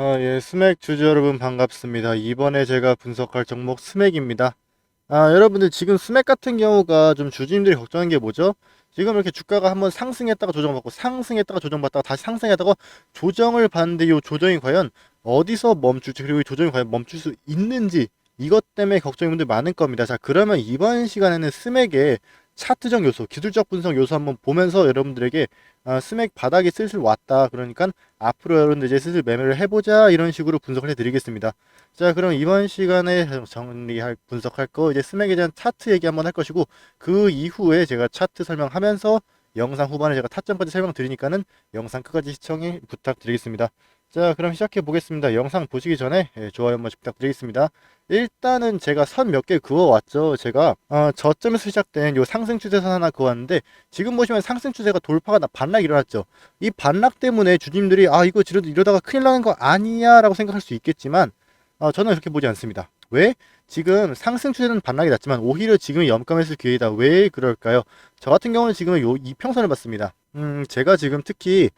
아, 예, 스맥 주주 여러분 반갑습니다. 이번에 제가 분석할 종목 스맥입니다. 아, 여러분들 지금 스맥 같은 경우가 좀 주주님들이 걱정한 게 뭐죠? 지금 이렇게 주가가 한번 상승했다가 조정받고 상승했다가 조정받다가 다시 상승했다가 조정을 받는데 이 조정이 과연 어디서 멈출지 그리고 이 조정이 과연 멈출 수 있는지 이것 때문에 걱정인 분들 많을 겁니다. 자, 그러면 이번 시간에는 스맥의 차트적 요소, 기술적 분석 요소 한번 보면서 여러분들에게 아, 스맥 바닥이 슬슬 왔다. 그러니까 앞으로 여러분들 이제 슬슬 매매를 해보자 이런 식으로 분석을 해드리겠습니다. 자, 그럼 이번 시간에 정리할 분석할 거 이제 스맥에 대한 차트 얘기 한번 할 것이고 그 이후에 제가 차트 설명하면서 영상 후반에 제가 타점까지 설명드리니까는 영상 끝까지 시청해 부탁드리겠습니다. 자, 그럼 시작해 보겠습니다. 영상 보시기 전에 예, 좋아요 한 번씩 부탁드리겠습니다. 일단은 제가 선 몇 개 그어왔죠. 제가 어, 저점에서 시작된 요 상승 추세선 하나 그어왔는데 지금 보시면 상승 추세가 돌파가 나- 반락이 일어났죠. 이 반락 때문에 주님들이 아 이거 이러다가 큰일 나는 거 아니야 라고 생각할 수 있겠지만 어, 저는 그렇게 보지 않습니다. 왜? 지금 상승 추세는 반락이 났지만 오히려 지금 염감했을 기회이다. 왜 그럴까요? 저 같은 경우는 지금 요 이 평선을 봤습니다. 음, 제가 지금 특히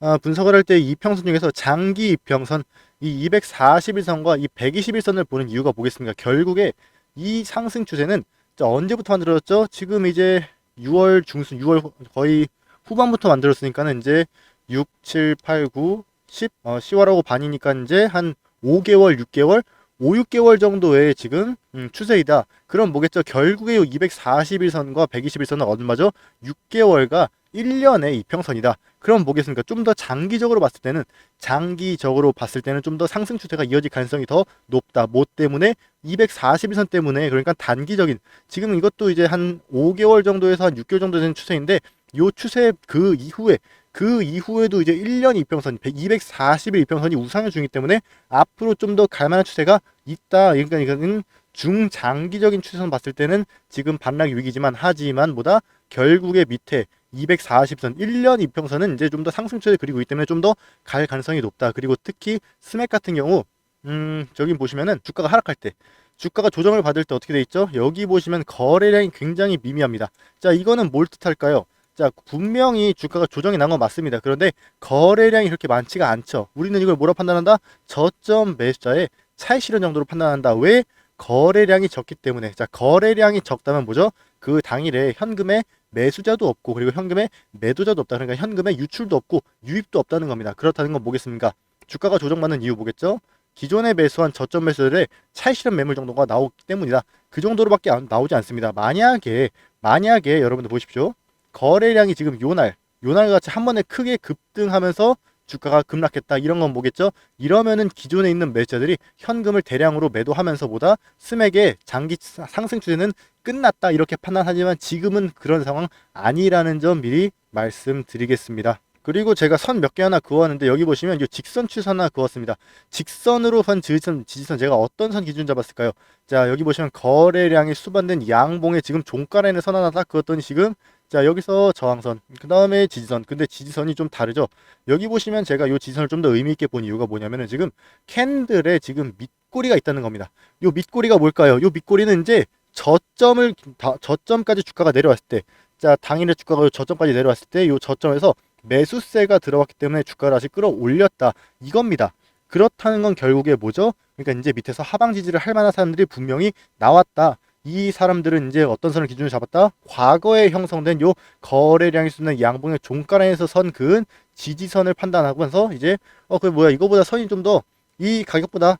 어, 분석을 할 때 이평선 중에서 장기 이평선 이 241선과 이 121선을 보는 이유가 뭐겠습니까? 결국에 이 상승 추세는 자, 언제부터 만들어졌죠? 지금 이제 6월 중순, 6월 거의 후반부터 만들었으니까는 이제 6, 7, 8, 9, 10, 어, 10월하고 반이니까 이제 한 5개월, 6개월, 5, 6개월 정도의 지금 음, 추세이다. 그럼 뭐겠죠? 결국에 이 241선과 121선은 얼마죠? 6개월과 1년의 이평선이다. 그럼 뭐겠습니까? 좀 더 장기적으로 봤을 때는 장기적으로 봤을 때는 좀 더 상승 추세가 이어질 가능성이 더 높다. 뭐 때문에 241선 때문에 그러니까 단기적인 지금 이것도 이제 한 5개월 정도에서 한 6개월 정도 되는 추세인데 요 추세 그 이후에 그 이후에도 이제 1년 이평선 241 이평선이 우상향 중이기 때문에 앞으로 좀 더 갈만한 추세가 있다. 그러니까 이거는 중장기적인 추세선 봤을 때는 지금 반락 위기지만 하지만 보다 결국에 밑에 240선 1년 이평선은 이제 좀 더 상승추세 그리고 있기 때문에 좀 더 갈 가능성이 높다. 그리고 특히 스맥 같은 경우 음 저기 보시면은 주가가 하락할 때 주가가 조정을 받을 때 어떻게 돼 있죠? 여기 보시면 거래량이 굉장히 미미합니다. 자 이거는 뭘 뜻할까요? 자 분명히 주가가 조정이 난 건 맞습니다. 그런데 거래량이 그렇게 많지가 않죠. 우리는 이걸 뭐라 판단한다? 저점 매수자의 차익 실현 정도로 판단한다. 왜? 거래량이 적기 때문에. 자 거래량이 적다면 뭐죠? 그 당일에 현금에 매수자도 없고 그리고 현금에 매도자도 없다. 그러니까 현금에 유출도 없고 유입도 없다는 겁니다. 그렇다는 건 뭐겠습니까? 주가가 조정받는 이유 뭐겠죠? 기존에 매수한 저점 매수들의 차익 실현 매물 정도가 나오기 때문이다. 그 정도로밖에 안- 나오지 않습니다. 만약에 만약에 여러분들 보십시오. 거래량이 지금 요날 요날 같이 한 번에 크게 급등하면서 주가가 급락했다 이런 건 뭐겠죠? 이러면은 기존에 있는 매수자들이 현금을 대량으로 매도하면서보다 스맥의 장기 상승 추세는 끝났다 이렇게 판단하지만 지금은 그런 상황 아니라는 점 미리 말씀드리겠습니다. 그리고 제가 선 몇 개 하나 그었는데 여기 보시면 이 직선 추선 하나 그었습니다. 직선으로 선 지지선, 지지선 제가 어떤 선 기준 잡았을까요? 자 여기 보시면 거래량이 수반된 양봉에 지금 종가라인을 선 하나 딱 그었더니 지금 자 여기서 저항선 그 다음에 지지선 근데 지지선이 좀 다르죠 여기 보시면 제가 이 지지선을 좀 더 의미 있게 본 이유가 뭐냐면은 지금 캔들에 지금 밑꼬리가 있다는 겁니다 요 밑꼬리가 뭘까요 요 밑꼬리는 이제 저점을 다, 저점까지 주가가 내려왔을 때 자 당일에 주가가 요 저점까지 내려왔을 때 요 저점에서 매수세가 들어왔기 때문에 주가를 다시 끌어올렸다. 이겁니다. 그렇다는 건 결국에 뭐죠? 그러니까 이제 밑에서 하방 지지를 할 만한 사람들이 분명히 나왔다. 이 사람들은 이제 어떤 선을 기준으로 잡았다? 과거에 형성된 요 거래량이 쏟는 양봉의 종가라인에서 선 그은 지지선을 판단하면서 이제 어그 뭐야 이거보다 선이 좀 더 이 가격보다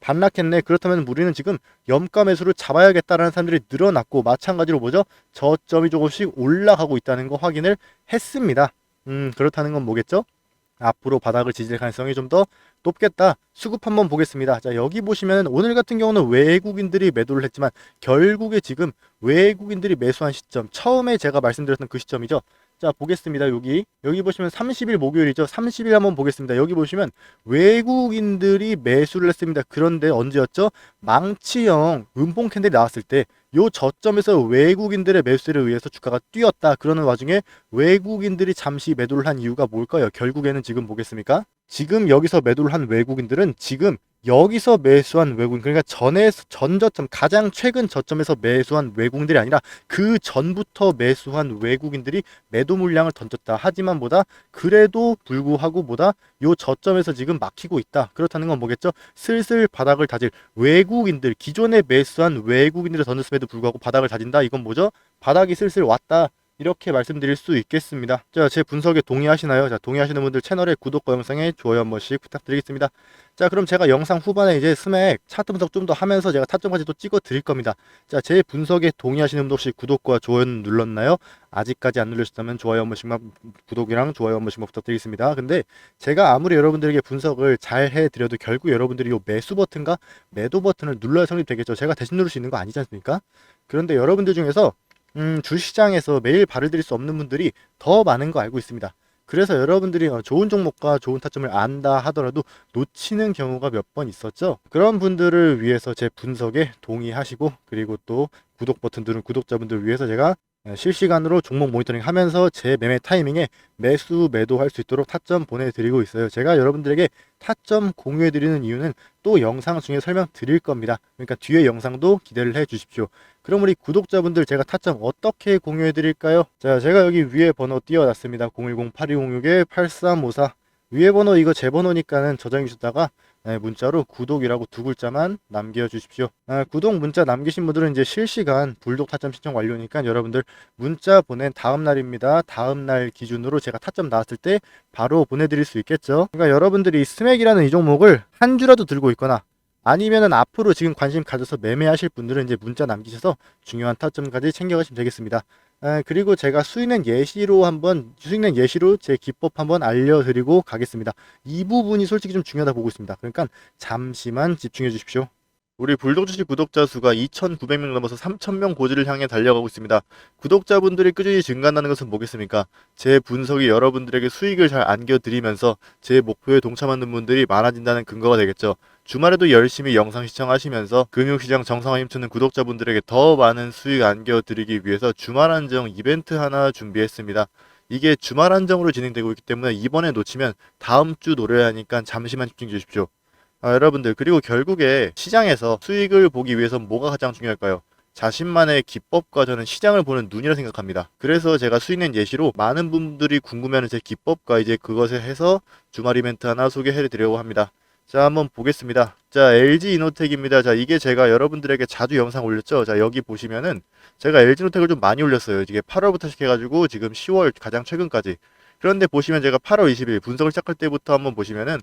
반락했네. 그렇다면 우리는 지금 염가 매수를 잡아야겠다라는 사람들이 늘어났고 마찬가지로 뭐죠? 저점이 조금씩 올라가고 있다는 거 확인을 했습니다. 음 그렇다는 건 뭐겠죠? 앞으로 바닥을 지질 가능성이 좀 더 높겠다. 수급 한번 보겠습니다. 자, 여기 보시면 오늘 같은 경우는 외국인들이 매도를 했지만 결국에 지금 외국인들이 매수한 시점, 처음에 제가 말씀드렸던 그 시점이죠. 자, 보겠습니다. 여기. 여기 보시면 30일 목요일이죠. 30일 한번 보겠습니다. 여기 보시면 외국인들이 매수를 했습니다. 그런데 언제였죠? 망치형 음봉 캔들이 나왔을 때 요 저점에서 외국인들의 매수세를 의해서 주가가 뛰었다. 그러는 와중에 외국인들이 잠시 매도를 한 이유가 뭘까요? 결국에는 지금 보겠습니까? 지금 여기서 매도를 한 외국인들은 지금 여기서 매수한 외국인 그러니까 전에 전 저점 가장 최근 저점에서 매수한 외국인들이 아니라 그 전부터 매수한 외국인들이 매도 물량을 던졌다. 하지만 보다 그래도 불구하고 보다 요 저점에서 지금 막히고 있다. 그렇다는 건 뭐겠죠? 슬슬 바닥을 다질 외국인들 기존에 매수한 외국인들을 던졌음에도 불구하고 바닥을 다진다. 이건 뭐죠? 바닥이 슬슬 왔다. 이렇게 말씀드릴 수 있겠습니다. 자, 제 분석에 동의하시나요? 자, 동의하시는 분들 채널의 구독과 영상에 좋아요 한 번씩 부탁드리겠습니다. 자, 그럼 제가 영상 후반에 이제 스맥 차트 분석 좀 더 하면서 제가 타점까지 또 찍어 드릴 겁니다. 자, 제 분석에 동의하시는 분들 혹시 구독과 좋아요 눌렀나요? 아직까지 안 눌러주셨다면 좋아요 한 번씩만 구독이랑 좋아요 한 번씩만 부탁드리겠습니다. 근데 제가 아무리 여러분들에게 분석을 잘 해드려도 결국 여러분들이 요 매수 버튼과 매도 버튼을 눌러야 성립되겠죠. 제가 대신 누를 수 있는 거 아니지 않습니까? 그런데 여러분들 중에서 음, 주시장에서 매일 발을 들일 수 없는 분들이 더 많은 거 알고 있습니다. 그래서 여러분들이 어, 좋은 종목과 좋은 타점을 안다 하더라도 놓치는 경우가 몇 번 있었죠. 그런 분들을 위해서 제 분석에 동의하시고 그리고 또 구독 버튼 누른 구독자분들을 위해서 제가 예, 실시간으로 종목 모니터링 하면서 제 매매 타이밍에 매수 매도할 수 있도록 타점 보내드리고 있어요. 제가 여러분들에게 타점 공유해 드리는 이유는 또 영상 중에 설명 드릴 겁니다. 그러니까 뒤에 영상도 기대를 해 주십시오. 그럼 우리 구독자분들 제가 타점 어떻게 공유해 드릴까요? 자, 제가 여기 위에 번호 띄워놨습니다. 010-8206-8354 위에 번호 이거 제 번호니까는 저장해 주셨다가 네, 문자로 구독이라고 두 글자만 남겨주십시오. 아, 구독 문자 남기신 분들은 이제 실시간 불독 타점 신청 완료니까 여러분들 문자 보낸 다음 날입니다. 다음 날 기준으로 제가 타점 나왔을 때 바로 보내드릴 수 있겠죠. 그러니까 여러분들이 스맥이라는 이 종목을 한 주라도 들고 있거나 아니면은 앞으로 지금 관심 가져서 매매하실 분들은 이제 문자 남기셔서 중요한 타점까지 챙겨가시면 되겠습니다. 아, 그리고 제가 수익낸 예시로 한번 수익낸 예시로 제 기법 한번 알려드리고 가겠습니다. 이 부분이 솔직히 좀 중요하다 보고 있습니다. 그러니까 잠시만 집중해 주십시오. 우리 불독 주식 구독자 수가 2,900명 넘어서 3,000명 고지를 향해 달려가고 있습니다. 구독자분들이 꾸준히 증가한다는 것은 뭐겠습니까? 제 분석이 여러분들에게 수익을 잘 안겨드리면서 제 목표에 동참하는 분들이 많아진다는 근거가 되겠죠. 주말에도 열심히 영상 시청하시면서 금융시장 정상화 힘쓰는 구독자분들에게 더 많은 수익 안겨드리기 위해서 주말 한정 이벤트 하나 준비했습니다. 이게 주말 한정으로 진행되고 있기 때문에 이번에 놓치면 다음 주 노려야 하니까 잠시만 집중해 주십시오. 아, 여러분들 그리고 결국에 시장에서 수익을 보기 위해서 뭐가 가장 중요할까요? 자신만의 기법과 저는 시장을 보는 눈이라 생각합니다. 그래서 제가 수익낸 예시로 많은 분들이 궁금해하는 제 기법과 이제 그것에 해서 주말 이벤트 하나 소개해 드리려고 합니다. 자, 한번 보겠습니다. 자, LG 이노텍입니다. 자, 이게 제가 여러분들에게 자주 영상 올렸죠. 자, 여기 보시면은 제가 LG 이노텍을 좀 많이 올렸어요. 이게 8월부터 시작해가지고 지금 10월 가장 최근까지. 그런데 보시면 제가 8월 20일 분석을 시작할 때부터 한번 보시면은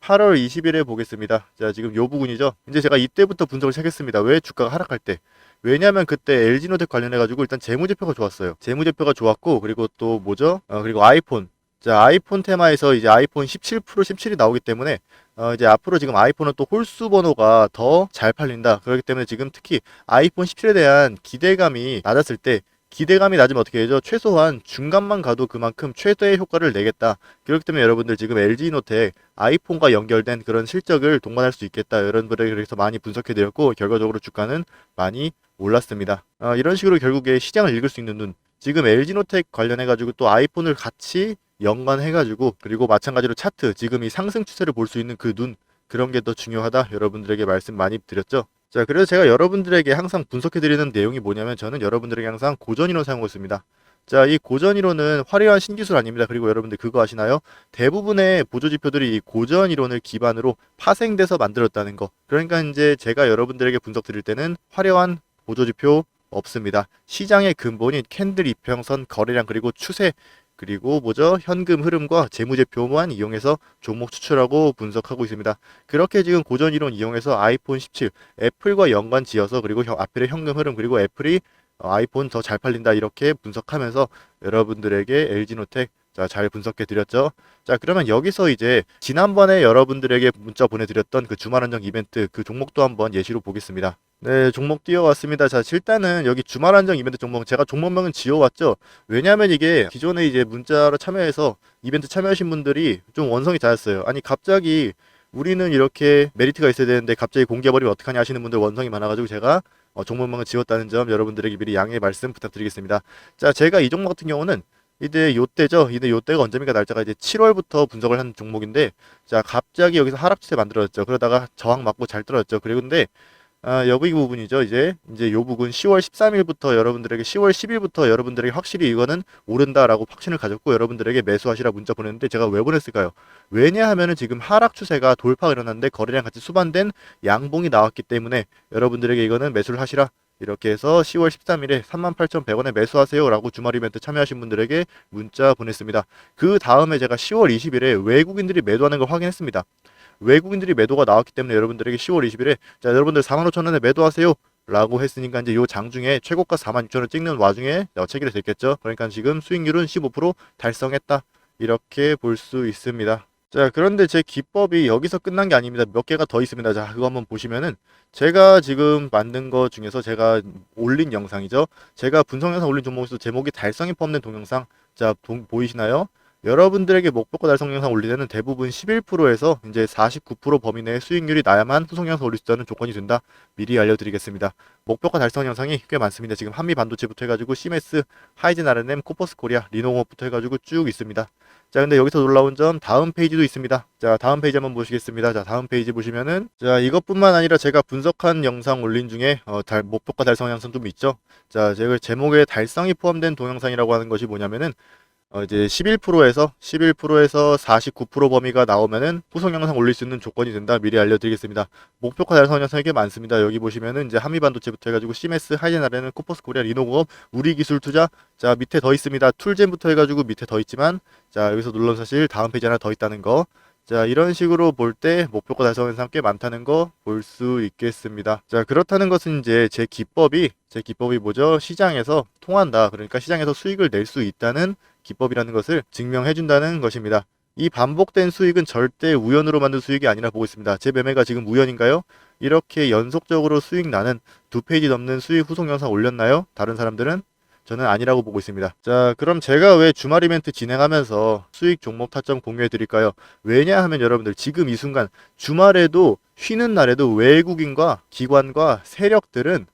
8월 20일에 보겠습니다. 자, 지금 요 부분이죠. 이제 제가 이때부터 분석을 시작했습니다. 왜 주가가 하락할 때? 왜냐하면 그때 LG노텍 관련해가지고 일단 재무제표가 좋았어요. 재무제표가 좋았고, 그리고 또 뭐죠? 어, 그리고 아이폰. 자, 아이폰 테마에서 이제 아이폰 17 프로 17이 나오기 때문에 어, 이제 앞으로 지금 아이폰은 또 홀수 번호가 더 잘 팔린다. 그렇기 때문에 지금 특히 아이폰 17에 대한 기대감이 낮았을 때 기대감이 낮으면 어떻게 되죠? 최소한 중간만 가도 그만큼 최대의 효과를 내겠다. 그렇기 때문에 여러분들 지금 LG노텍 아이폰과 연결된 그런 실적을 동반할 수 있겠다. 여러분들에게 그래서 많이 분석해 드렸고 결과적으로 주가는 많이 올랐습니다. 어, 이런 식으로 결국에 시장을 읽을 수 있는 눈. 지금 LG노텍 관련해 가지고 또 아이폰을 같이 연관해 가지고 그리고 마찬가지로 차트 지금 이 상승 추세를 볼 수 있는 그 눈 그런 게 더 중요하다. 여러분들에게 말씀 많이 드렸죠. 자, 그래서 제가 여러분들에게 항상 분석해드리는 내용이 뭐냐면 저는 여러분들에게 항상 고전이론 사용하고 있습니다. 자, 이 고전이론은 화려한 신기술 아닙니다. 그리고 여러분들 그거 아시나요? 대부분의 보조지표들이 이 고전이론을 기반으로 파생돼서 만들었다는 거. 그러니까 이제 제가 여러분들에게 분석 드릴 때는 화려한 보조지표 없습니다. 시장의 근본인 캔들 이평선 거래량 그리고 추세 그리고 뭐죠? 현금 흐름과 재무제표만 이용해서 종목 추출하고 분석하고 있습니다. 그렇게 지금 고전 이론 이용해서 아이폰 17 애플과 연관 지어서 그리고 앞에 현금 흐름 그리고 애플이 어, 아이폰 더 잘 팔린다 이렇게 분석하면서 여러분들에게 LG노텍 자, 잘 분석해 드렸죠. 자, 그러면 여기서 이제 지난번에 여러분들에게 문자 보내드렸던 그 주말 한정 이벤트 그 종목도 한번 예시로 보겠습니다. 네, 종목 띄워왔습니다. 자, 일단은 여기 주말 한정 이벤트 종목 제가 종목명은 지어왔죠. 왜냐하면 이게 기존에 이제 문자로 참여해서 이벤트 참여하신 분들이 좀 원성이 닿았어요. 아니 갑자기 우리는 이렇게 메리트가 있어야 되는데 갑자기 공개해버리면 어떡하냐 하시는 분들 원성이 많아가지고 제가 어, 종목명을 지웠다는 점 여러분들에게 미리 양해 말씀 부탁드리겠습니다. 자, 제가 이 종목 같은 경우는 이때 요때죠. 이때 요때가 언제입니까? 날짜가 이제 7월부터 분석을 한 종목인데 자 갑자기 여기서 하락 추세 만들어졌죠. 그러다가 저항 맞고 잘 떨어졌죠. 그리고 근데 아, 여기 부분이죠. 이제 이제 요 부분 10월 13일부터 여러분들에게 10월 10일부터 여러분들에게 확실히 이거는 오른다라고 확신을 가졌고 여러분들에게 매수하시라 문자 보냈는데 제가 왜 보냈을까요? 왜냐하면은 지금 하락 추세가 돌파가 일어났는데 거래량 같이 수반된 양봉이 나왔기 때문에 여러분들에게 이거는 매수를 하시라 이렇게 해서 10월 13일에 38,100원에 매수하세요 라고 주말 이벤트 참여하신 분들에게 문자 보냈습니다. 그 다음에 제가 10월 20일에 외국인들이 매도하는 걸 확인했습니다. 외국인들이 매도가 나왔기 때문에 여러분들에게 10월 20일에 자 여러분들 45,000원에 매도하세요. 라고 했으니까 이제 요 장중에 최고가 46,000원 찍는 와중에 어, 체결이 됐겠죠. 그러니까 지금 수익률은 15% 달성했다. 이렇게 볼 수 있습니다. 자, 그런데 제 기법이 여기서 끝난 게 아닙니다. 몇 개가 더 있습니다. 자, 그거 한번 보시면은 제가 지금 만든 거 중에서 제가 올린 영상이죠. 제가 분석 영상 올린 종목에서 제목이 달성이 포함된 동영상. 자, 동- 보이시나요? 여러분들에게 목표가 달성 영상 올릴 때는 대부분 11%에서 이제 49% 범위 내에 수익률이 나야만 후속 영상 올릴 수 있다는 조건이 된다. 미리 알려드리겠습니다. 목표가 달성 영상이 꽤 많습니다. 지금 한미 반도체부터 해가지고 시메스, 하이젠 R&M, 코퍼스 코리아, 리노공업부터 해가지고 쭉 있습니다. 자, 근데 여기서 놀라운 점 다음 페이지도 있습니다. 자, 다음 페이지 한번 보시겠습니다. 자, 다음 페이지 보시면은 자, 이것뿐만 아니라 제가 분석한 영상 올린 중에 어, 달, 목표가 달성 영상 좀 있죠. 자, 제가 제목에 달성이 포함된 동영상이라고 하는 것이 뭐냐면은 어, 이제 11%에서 11%에서 49% 범위가 나오면은 후속 영상 올릴 수 있는 조건이 된다. 미리 알려드리겠습니다. 목표가 달성 영상이 꽤 많습니다. 여기 보시면은 이제 한미반도체부터 해가지고 시메스, 하이젠아레는 코퍼스 코리아, 리노공업, 우리기술 투자. 자 밑에 더 있습니다. 툴젠부터 해가지고 밑에 더 있지만 자 여기서 눌러 사실 다음 페이지 하나 더 있다는 거. 자 이런 식으로 볼 때 목표가 달성 영상 꽤 많다는 거 볼 수 있겠습니다. 자 그렇다는 것은 이제 제 기법이 제 기법이 뭐죠? 시장에서 통한다. 그러니까 시장에서 수익을 낼 수 있다는 기법이라는 것을 증명해 준다는 것입니다. 이 반복된 수익은 절대 우연으로 만든 수익이 아니라 보고 있습니다. 제 매매가 지금 우연인가요? 이렇게 연속적으로 수익 나는 두 페이지 넘는 수익 후속 영상 올렸나요? 다른 사람들은? 저는 아니라고 보고 있습니다. 자, 그럼 제가 왜 주말 이벤트 진행하면서 수익 종목 타점 공유해 드릴까요? 왜냐하면 여러분들 지금 이 순간 주말에도 쉬는 날에도 외국인과 기관과 세력들은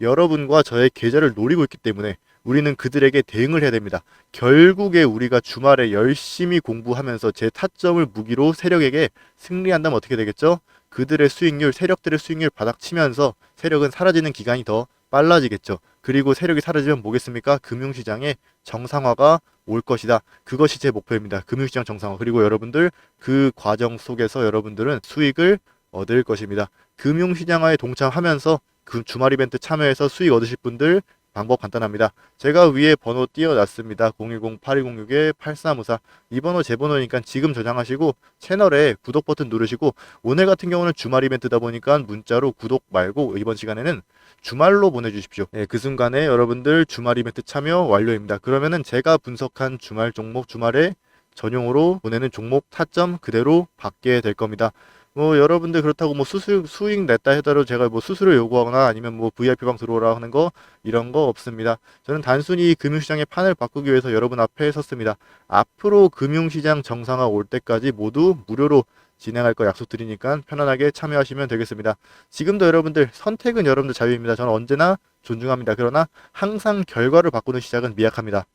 여러분과 저의 계좌를 노리고 있기 때문에 우리는 그들에게 대응을 해야 됩니다. 결국에 우리가 주말에 열심히 공부하면서 제 타점을 무기로 세력에게 승리한다면 어떻게 되겠죠? 그들의 수익률, 세력들의 수익률 바닥치면서 세력은 사라지는 기간이 더 빨라지겠죠. 그리고 세력이 사라지면 뭐겠습니까? 금융시장의 정상화가 올 것이다. 그것이 제 목표입니다. 금융시장 정상화. 그리고 여러분들 그 과정 속에서 여러분들은 수익을 얻을 것입니다. 금융시장화에 동참하면서 그 주말 이벤트 참여해서 수익 얻으실 분들 방법 간단합니다. 제가 위에 번호 띄워놨습니다. 010-8206-8354. 이 번호 제 번호니까 지금 저장하시고 채널에 구독 버튼 누르시고 오늘 같은 경우는 주말 이벤트다 보니까 문자로 구독 말고 이번 시간에는 주말로 보내주십시오. 네, 그 순간에 여러분들 주말 이벤트 참여 완료입니다. 그러면은 제가 분석한 주말 종목 주말에 전용으로 보내는 종목 타점 그대로 받게 될 겁니다. 뭐 여러분들 그렇다고 뭐 수수 수익 냈다 해더라도 제가 뭐 수수료 요구하거나 아니면 뭐 VIP 방 들어오라 하는 거 이런 거 없습니다. 저는 단순히 금융시장의 판을 바꾸기 위해서 여러분 앞에 섰습니다. 앞으로 금융시장 정상화 올 때까지 모두 무료로 진행할 거 약속드리니까 편안하게 참여하시면 되겠습니다. 지금도 여러분들 선택은 여러분들 자유입니다. 저는 언제나 존중합니다. 그러나 항상 결과를 바꾸는 시작은 미약합니다.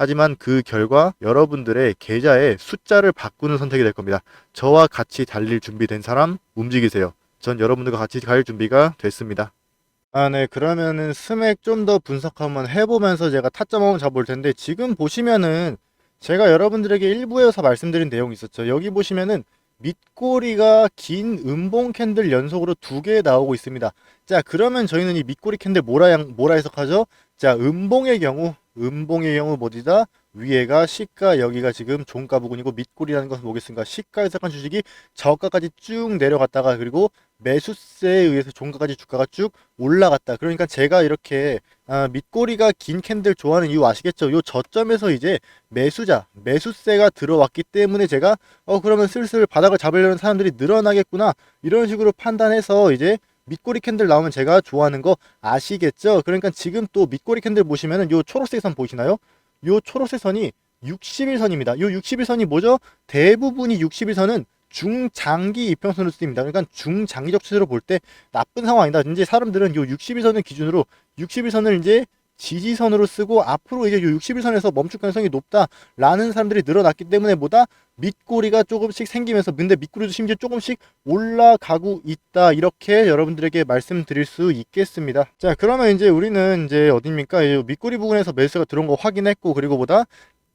하지만 그 결과 여러분들의 계좌의 숫자를 바꾸는 선택이 될 겁니다. 저와 같이 달릴 준비된 사람 움직이세요. 전 여러분들과 같이 갈 준비가 됐습니다. 아, 네. 그러면은 스맥 좀 더 분석 한번 해보면서 제가 타점 한번 잡을 텐데 지금 보시면은 제가 여러분들에게 일부에서 말씀드린 내용이 있었죠. 여기 보시면은 밑꼬리가 긴 음봉 캔들 연속으로 두 개 나오고 있습니다. 자, 그러면 저희는 이 밑꼬리 캔들 뭐라, 양- 뭐라 해석하죠? 자, 음봉의 경우, 음봉의 경우 뭐지다? 위에가 시가, 여기가 지금 종가 부근이고 밑꼬리라는 것은 뭐겠습니까? 시가 해석한 주식이 저가까지 쭉 내려갔다가 그리고 매수세에 의해서 종가까지 주가가 쭉 올라갔다. 그러니까 제가 이렇게 아, 밑꼬리가 긴 캔들 좋아하는 이유 아시겠죠? 요 저점에서 이제 매수자, 매수세가 들어왔기 때문에 제가 어 그러면 슬슬 바닥을 잡으려는 사람들이 늘어나겠구나 이런 식으로 판단해서 이제 밑꼬리 캔들 나오면 제가 좋아하는 거 아시겠죠? 그러니까 지금 또 밑꼬리 캔들 보시면은 요 초록색 선 보이시나요? 요 초록색 선이 60일선입니다. 요 60일선이 뭐죠? 대부분이 60일선은 중장기 이평선으로 쓰입니다. 그러니까 중장기적 추세로 볼 때 나쁜 상황이다. 이제 사람들은 요 60일선을 기준으로 60일선을 이제 지지선으로 쓰고 앞으로 이제 요 60일선에서 멈출 가능성이 높다라는 사람들이 늘어났기 때문에 뭐다 밑꼬리가 조금씩 생기면서 근데 밑꼬리도 심지어 조금씩 올라가고 있다 이렇게 여러분들에게 말씀드릴 수 있겠습니다. 자 그러면 이제 우리는 이제 어딥니까 이 밑꼬리 부분에서 매수가 들어온 거 확인했고 그리고 보다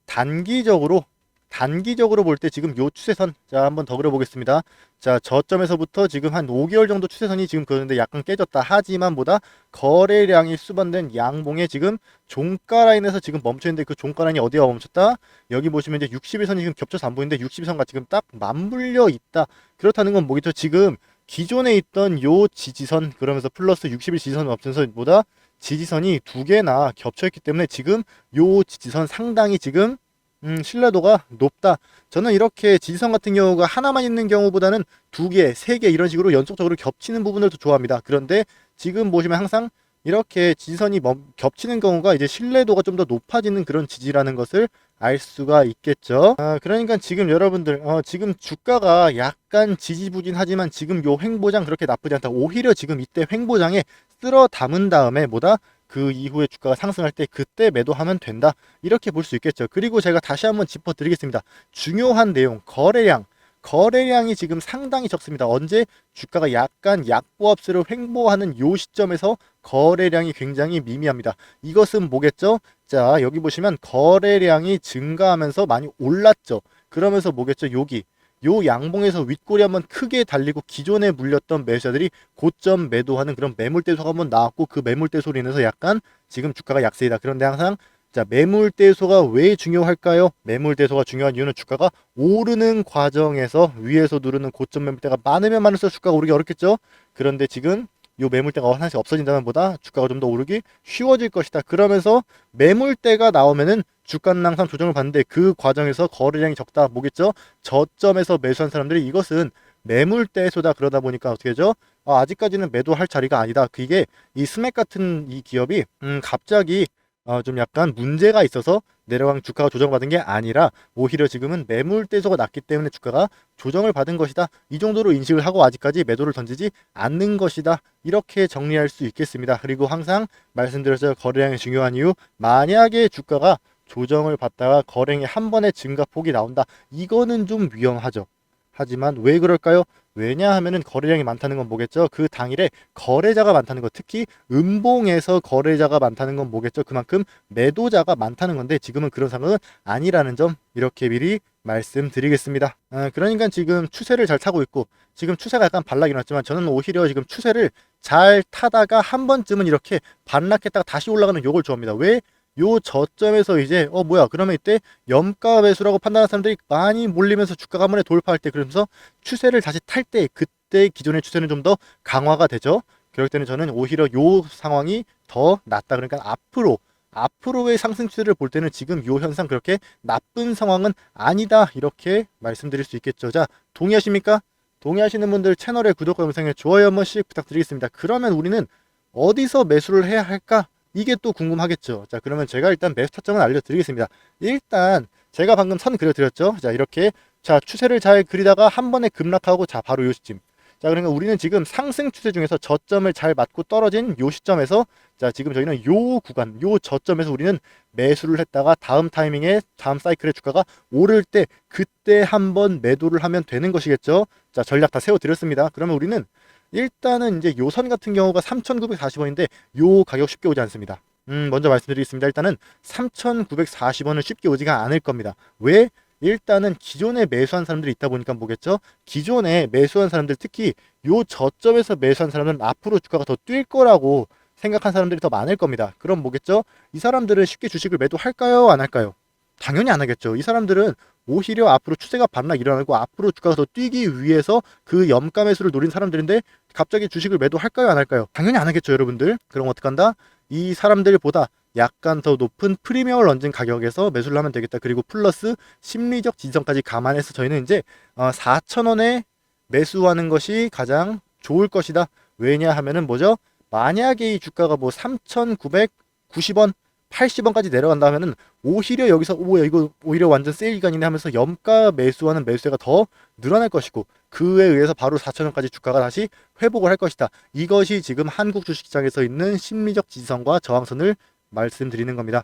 단기적으로 단기적으로 볼 때 지금 요 추세선 자 한번 더 그려보겠습니다. 자 저점에서부터 지금 한 5개월 정도 추세선이 지금 그런데 약간 깨졌다 하지만 보다 거래량이 수반된 양봉에 지금 종가 라인에서 지금 멈춰 있는데 그 종가 라인이 어디가 멈췄다? 여기 보시면 이제 60일선이 지금 겹쳐서 안 보이는데 60일선과 지금 딱 맞물려 있다. 그렇다는 건 뭐겠죠? 지금 기존에 있던 요 지지선 그러면서 플러스 60일 지지선 없면서 보다 지지선이 두 개나 겹쳐 있기 때문에 지금 요 지지선 상당히 지금 음, 신뢰도가 높다. 저는 이렇게 지지선 같은 경우가 하나만 있는 경우보다는 두 개, 세 개 이런 식으로 연속적으로 겹치는 부분을 더 좋아합니다. 그런데 지금 보시면 항상 이렇게 지지선이 멈, 겹치는 경우가 이제 신뢰도가 좀 더 높아지는 그런 지지라는 것을 알 수가 있겠죠. 아, 그러니까 지금 여러분들, 어, 지금 주가가 약간 지지부진하지만 지금 요 횡보장 그렇게 나쁘지 않다. 오히려 지금 이때 횡보장에 쓸어 담은 다음에 뭐다? 그 이후에 주가가 상승할 때 그때 매도하면 된다. 이렇게 볼 수 있겠죠. 그리고 제가 다시 한번 짚어드리겠습니다. 중요한 내용, 거래량. 거래량이 지금 상당히 적습니다. 언제 주가가 약간 약보합수를 횡보하는 요 시점에서 거래량이 굉장히 미미합니다. 이것은 뭐겠죠? 자, 여기 보시면 거래량이 증가하면서 많이 올랐죠. 그러면서 뭐겠죠? 여기 요 양봉에서 윗골이 한번 크게 달리고 기존에 물렸던 매수자들이 고점 매도하는 그런 매물대소가 한번 나왔고 그 매물대소로 인해서 약간 지금 주가가 약세이다. 그런데 항상 자 매물대소가 왜 중요할까요? 매물대소가 중요한 이유는 주가가 오르는 과정에서 위에서 누르는 고점 매물대가 많으면 많을수록 주가가 오르기 어렵겠죠. 그런데 지금 요 매물대가 하나씩 없어진다면 보다 주가가 좀 더 오르기 쉬워질 것이다. 그러면서 매물대가 나오면은 주가는 항상 조정을 받는데 그 과정에서 거래량이 적다. 뭐겠죠? 저점에서 매수한 사람들이 이것은 매물대소다 그러다 보니까 어떻게 되죠? 아, 아직까지는 매도할 자리가 아니다. 그게 이 스맥 같은 이 기업이 음, 갑자기 어, 좀 약간 문제가 있어서 내려간 주가가 조정받은 게 아니라 오히려 지금은 매물대소가 났기 때문에 주가가 조정을 받은 것이다. 이 정도로 인식을 하고 아직까지 매도를 던지지 않는 것이다. 이렇게 정리할 수 있겠습니다. 그리고 항상 말씀드렸죠. 거래량이 중요한 이유. 만약에 주가가 조정을 받다가 거래량이 한 번에 증가폭이 나온다. 이거는 좀 위험하죠. 하지만 왜 그럴까요? 왜냐하면은 거래량이 많다는 건 뭐겠죠? 그 당일에 거래자가 많다는 것, 특히 음봉에서 거래자가 많다는 건 뭐겠죠? 그만큼 매도자가 많다는 건데 지금은 그런 상황은 아니라는 점 이렇게 미리 말씀드리겠습니다. 아, 그러니까 지금 추세를 잘 타고 있고 지금 추세가 약간 반락이 일어났지만 저는 오히려 지금 추세를 잘 타다가 한 번쯤은 이렇게 반락했다가 다시 올라가는 요걸 좋아합니다. 왜? 요 저점에서 이제 어 뭐야 그러면 이때 염가 매수라고 판단하는 사람들이 많이 몰리면서 주가가 한 번에 돌파할 때 그러면서 추세를 다시 탈 때 그때 기존의 추세는 좀 더 강화가 되죠. 그럴 때는 저는 오히려 요 상황이 더 낫다 그러니까 앞으로 앞으로의 상승 추세를 볼 때는 지금 요 현상 그렇게 나쁜 상황은 아니다 이렇게 말씀드릴 수 있겠죠. 자 동의하십니까? 동의하시는 분들 채널의 구독과 영상에 좋아요 한 번씩 부탁드리겠습니다. 그러면 우리는 어디서 매수를 해야 할까? 이게 또 궁금하겠죠. 자, 그러면 제가 일단 매수 타점을 알려드리겠습니다. 일단 제가 방금 선 그려드렸죠. 자, 이렇게 자 추세를 잘 그리다가 한 번에 급락하고 자 바로 요 시점. 자, 그러니까 우리는 지금 상승 추세 중에서 저점을 잘 맞고 떨어진 요 시점에서 자 지금 저희는 요 구간, 요 저점에서 우리는 매수를 했다가 다음 타이밍에 다음 사이클의 주가가 오를 때 그때 한번 매도를 하면 되는 것이겠죠. 자 전략 다 세워드렸습니다. 그러면 우리는 일단은 이제 요선 같은 경우가 3,940원인데 요 가격 쉽게 오지 않습니다. 음, 먼저 말씀드리겠습니다. 일단은 3,940원은 쉽게 오지가 않을 겁니다. 왜? 일단은 기존에 매수한 사람들이 있다 보니까 뭐겠죠? 기존에 매수한 사람들 특히 요 저점에서 매수한 사람은 앞으로 주가가 더 뛸 거라고 생각한 사람들이 더 많을 겁니다. 그럼 뭐겠죠? 이 사람들은 쉽게 주식을 매도할까요? 안 할까요? 당연히 안 하겠죠. 이 사람들은 오히려 앞으로 추세가 반락 일어나고 앞으로 주가가 더 뛰기 위해서 그 염가 매수를 노린 사람들인데 갑자기 주식을 매도할까요 안 할까요? 당연히 안 하겠죠 여러분들 그럼 어떡한다? 이 사람들보다 약간 더 높은 프리미엄을 얹은 가격에서 매수를 하면 되겠다 그리고 플러스 심리적 지지선까지 감안해서 저희는 이제 어, 4,000원에 매수하는 것이 가장 좋을 것이다 왜냐 하면은 뭐죠? 만약에 이 주가가 뭐 3,990원 80원까지 내려간다 하면은 오히려 여기서 오야 이거 오히려 완전 세일 기간이네 하면서 염가 매수하는 매수세가 더 늘어날 것이고 그에 의해서 바로 4천원까지 주가가 다시 회복을 할 것이다. 이것이 지금 한국 주식시장에서 있는 심리적 지지선과 저항선을 말씀드리는 겁니다.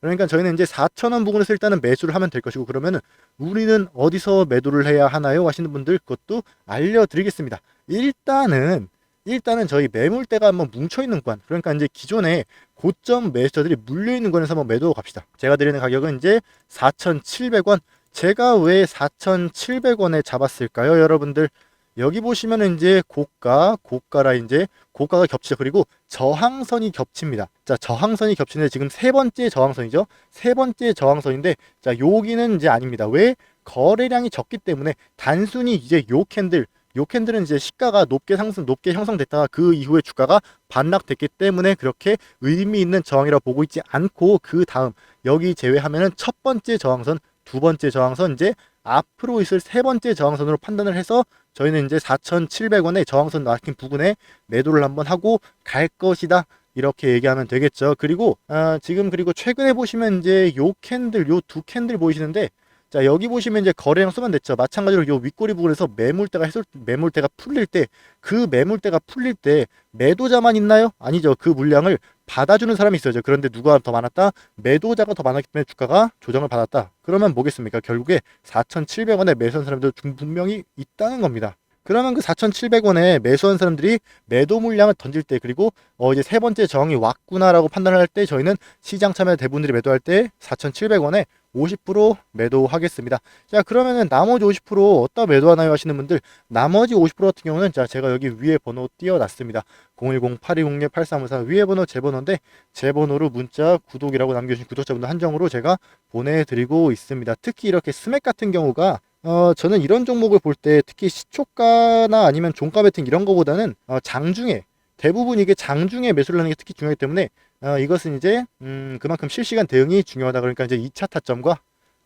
그러니까 저희는 이제 4,000원 부근에서 일단은 매수를 하면 될 것이고 그러면은 우리는 어디서 매도를 해야 하나요? 하시는 분들 그것도 알려드리겠습니다. 일단은 일단은 저희 매물대가 한번 뭉쳐 있는 구간 그러니까 이제 기존에 고점 매수자들이 물려 있는 구간에서 한번 매도 갑시다. 제가 드리는 가격은 이제 4,700원. 제가 왜 4,700원에 잡았을까요, 여러분들? 여기 보시면은 이제 고가, 고가라 이제 고가가 겹치죠. 그리고 저항선이 겹칩니다. 자, 저항선이 겹치는데 지금 세 번째 저항선이죠. 세 번째 저항선인데 자, 여기는 이제 아닙니다. 왜? 거래량이 적기 때문에 단순히 이제 요 캔들 요 캔들은 이제 시가가 높게 상승, 높게 형성됐다가 그 이후에 주가가 반락됐기 때문에 그렇게 의미 있는 저항이라고 보고 있지 않고 그 다음 여기 제외하면은 첫 번째 저항선, 두 번째 저항선 이제 앞으로 있을 세 번째 저항선으로 판단을 해서 저희는 이제 4,700원의 저항선 막힌 부근에 매도를 한번 하고 갈 것이다. 이렇게 얘기하면 되겠죠. 그리고 아, 지금 그리고 최근에 보시면 이제 요 캔들, 요 두 캔들 보이시는데 자 여기 보시면 이제 거래량 수만 됐죠. 마찬가지로 요 윗꼬리 부분에서 매물대가 해소 매물대가 풀릴 때 그 매물대가 풀릴 때 매도자만 있나요? 아니죠. 그 물량을 받아주는 사람이 있어야죠. 그런데 누가 더 많았다? 매도자가 더 많았기 때문에 주가가 조정을 받았다. 그러면 뭐겠습니까? 결국에 4,700원에 매수한 사람들 중 분명히 있다는 겁니다. 그러면 그 4,700원에 매수한 사람들이 매도 물량을 던질 때 그리고 어 이제 세 번째 저항이 왔구나라고 판단을 할 때 저희는 시장 참여 대부분들이 매도할 때 4,700원에 50% 매도하겠습니다. 자 그러면은 나머지 50% 어디다 매도하나요 하시는 분들 나머지 50% 같은 경우는 자 제가 여기 위에 번호 띄워놨습니다. 010-8206-8354 위에 번호 제 번호인데 제 번호로 문자 구독이라고 남겨주신 구독자분들 한정으로 제가 보내드리고 있습니다. 특히 이렇게 스맥 같은 경우가 어, 저는 이런 종목을 볼 때 특히 시초가나 아니면 종가 베팅 이런 거보다는 어, 장중에 대부분 이게 장중에 매수를 하는 게 특히 중요하기 때문에 어, 이것은 이제 음, 그만큼 실시간 대응이 중요하다. 그러니까 이제 2차 타점과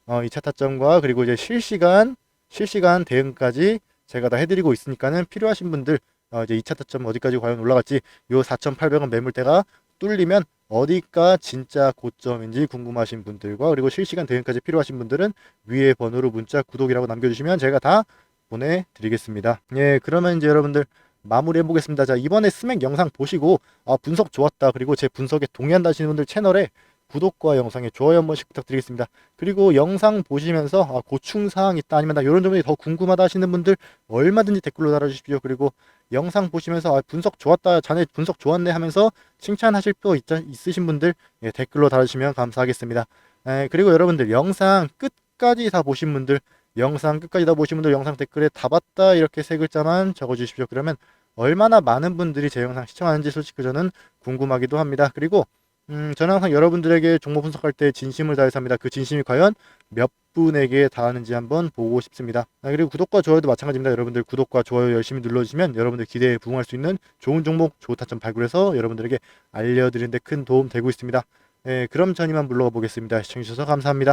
어, 2차 타점과 그리고 이제 실시간 실시간 대응까지 제가 다 해드리고 있으니까는 필요하신 분들 어, 이제 2차 타점 어디까지 과연 올라갈지 요 4,800원 매물대가 뚫리면 어디가 진짜 고점인지 궁금하신 분들과 그리고 실시간 대응까지 필요하신 분들은 위에 번호로 문자 구독이라고 남겨주시면 제가 다 보내드리겠습니다. 예, 그러면 이제 여러분들 마무리해 보겠습니다. 자, 이번에 스맥 영상 보시고 아, 분석 좋았다. 그리고 제 분석에 동의한다 하시는 분들 채널에 구독과 영상에 좋아요 한 번씩 부탁드리겠습니다. 그리고 영상 보시면서 아, 고충 사항 있다 아니면 나 이런 점이 더 궁금하다 하시는 분들 얼마든지 댓글로 달아주십시오. 그리고 영상 보시면서 아, 분석 좋았다, 자네 분석 좋았네 하면서 칭찬하실 거 있, 있으신 분들 예, 댓글로 달아주시면 감사하겠습니다. 에, 그리고 여러분들 영상 끝까지 다 보신 분들 영상 끝까지 다 보신 분들 영상 댓글에 다 봤다 이렇게 세 글자만 적어주십시오. 그러면 얼마나 많은 분들이 제 영상 시청하는지 솔직히 저는 궁금하기도 합니다. 그리고 음, 저는 항상 여러분들에게 종목 분석할 때 진심을 다해서 합니다. 그 진심이 과연 몇 분에게 닿았는지 한번 보고 싶습니다. 아, 그리고 구독과 좋아요도 마찬가지입니다. 여러분들 구독과 좋아요 열심히 눌러주시면 여러분들 기대에 부응할 수 있는 좋은 종목, 좋은 타점 발굴해서 여러분들에게 알려드리는 데 큰 도움 되고 있습니다. 예, 그럼 전 이만 물러가 보겠습니다. 시청해주셔서 감사합니다.